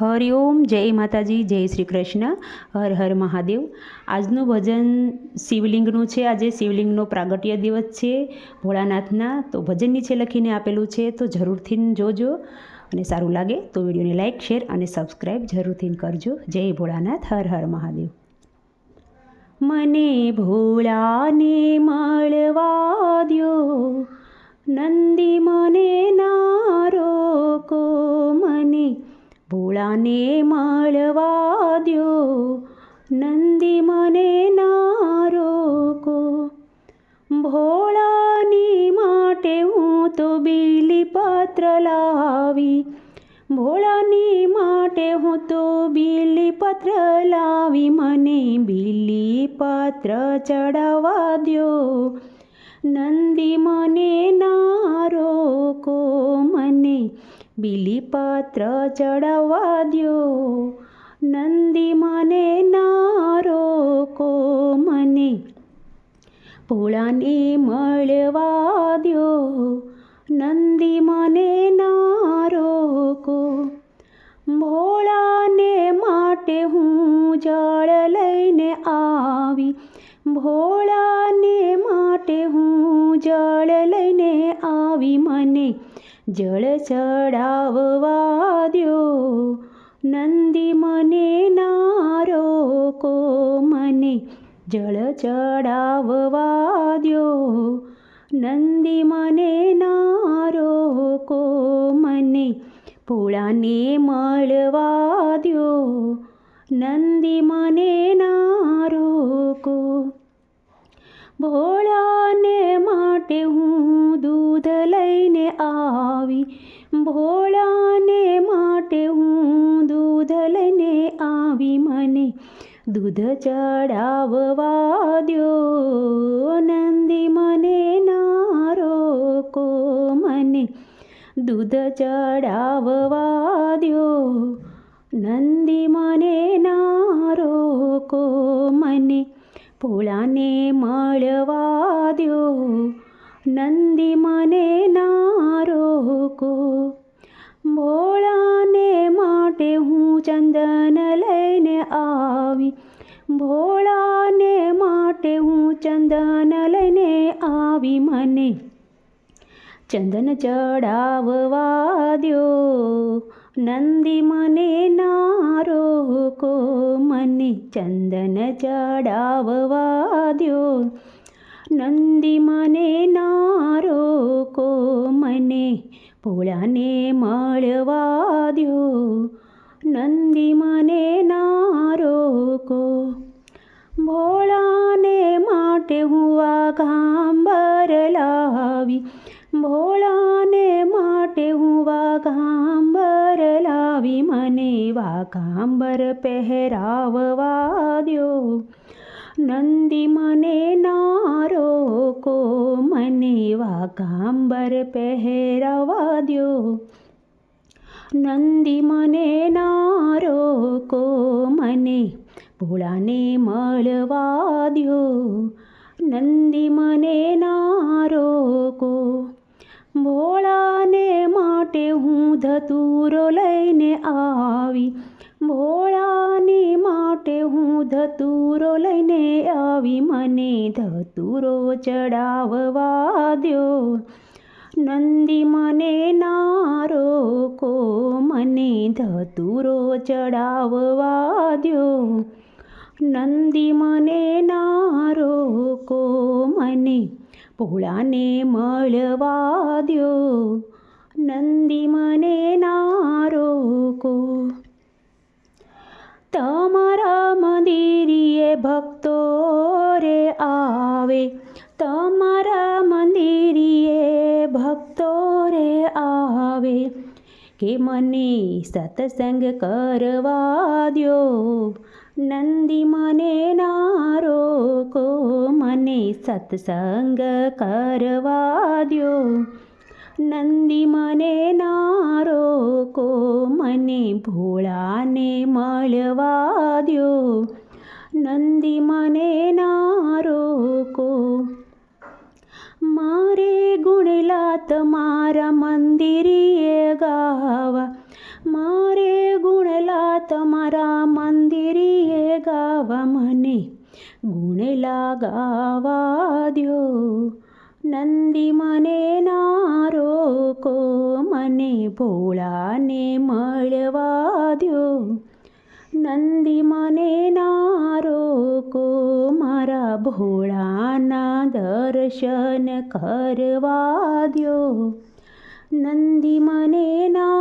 હરિઓમ જય માતાજી, જય શ્રી કૃષ્ણ, હર હર મહાદેવ. આજનું ભજન શિવલિંગનું છે. આજે શિવલિંગનો પ્રાગટ્ય દિવસ છે ભોળાનાથના. તો ભજન નીચે લખીને આપેલું છે, તો જરૂરથી જોજો અને સારું લાગે તો વિડીયોને લાઇક શેર અને સબસ્ક્રાઈબ જરૂરથી કરજો. જય ભોળાનાથ, હર હર મહાદેવ. મને ભોળાને મળવા દ્યો. નંદી મને ના રોકો. ભોળાને મળવા દ્યો, નંદી મને ના રોકો. ભોળાની માટે હું તો બીલી પત્ર લાવી, ભોળાની માટે હું તો બીલીપત્ર લાવી, મને બીલી પત્ર ચડાવવા દ્યો. નંદી મને ના રોકો, મને બીલીપત્ર ચડાવવા દ્યો. નંદી મને નારો કો મને. ભોળાને મળવા દ્યો. નંદી મને નારો કો. ભોળાને માટે હું જળ લઈને આવી. ભોળાને માટે હું જળ લઈને આવી મને. જળ ચડાવવા દ્યો નંદી મને નારો કો મને જળ ચડાવવા દ્યો નંદી મને નારો કો મને ભોળાને મળવા દ્યો નંદી મને નારો કો. ભોળાને માટે ચડાવવા દ્યો. નંદી મને નારો કો મને. દૂધ ચડાવવા દ્યો. નંદી મને નારો કો મને. ભોળાને મળવા દ્યો. નંદી મને નારો કો. ભોળાને માટે હું ચંદન લઈને આવી. ભોળાને માટે હું ચંદન લઈને આવી મને. ચંદન ચડાવવા દ્યો, નંદી મને ના રોકો મને. ચંદન ચડાવવા દ્યો, નંદી મને ના રોકો મને. ભોળાને મળવા દો નંદી મને ના રોકો ભોળાને માટે હું વાઘાંબર લાવી. ભોળાને માટે હું વાઘાંબર લાવી. મને વાઘાંબર પહેરાવવા દો નંદી, મને નારો કો મને વાઘાંબર પહેરાવવા દો નંદી, મને નારો કો મને ભોળાને મળવા દ્યો. નંદી મને ના રોકો ભોળાને માટે હું ધતુરો લઈને આવી. ભોળાની માટે હું ધતુરો લઈને આવી. મને ધતુરો ચડાવવા દ્યો. નંદી મને ના રોકો મને ધતુરો ચડાવવા દ્યો. નંદી મને ના રોકો મને ભોળાને મળવા દ્યો નંદી મને ના રોકો તમારા કે મને સત્સંગ કરવા દ્યો. નંદી મને નારો કો, મને સત્સંગ કરવા દ્યો. નંદી મને નારો કો, મને ભોળાને મળવા દ્યો. નંદી મને ના રોકો મારે ગુણલા તમારા મંદિરીએ ગાવા મારે ગુણલા તમારા મંદિરીએ ગાવા મને ગુણેલા ગાવા દ્યો નંદી મને ના રોકો મને ભોળાને મળવા દ્યો ભોળાના દર્શન કરવા દ્યો નંદી મને ના